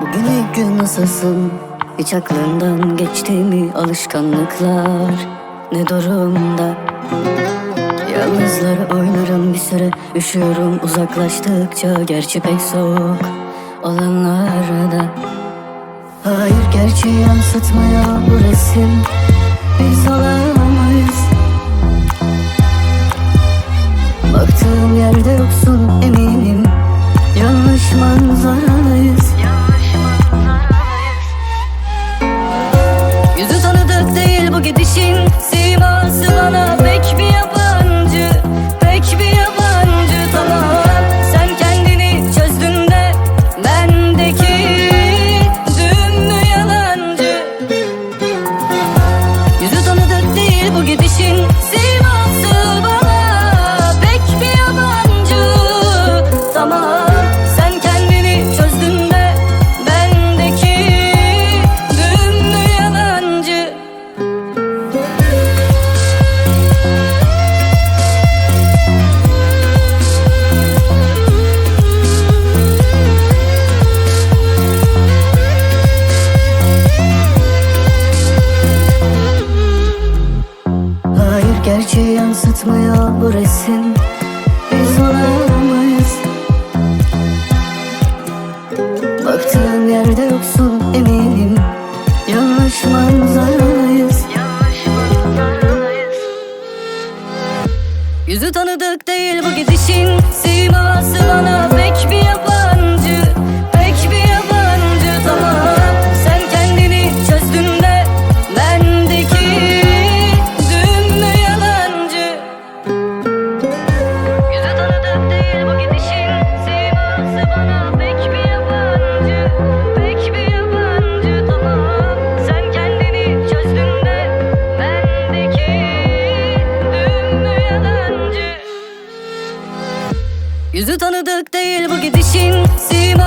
Bugün ilk gün nasılsın? Hiç aklından geçti mi alışkanlıklar? Ne durumda? Yalnızlar oynarım bir süre Üşüyorum uzaklaştıkça Gerçi pek soğuk olanlarda Hayır gerçeği yansıtmıyor bu resim Biz değil yansıtmıyor bu resim. Biz olamayız. Baktığım yerde yoksun eminim. Yanlış manzaradayız Yüzü tanıdık değil bu gidişin. Siması bana Yüzü tanıdık değil bu gidişin. Siması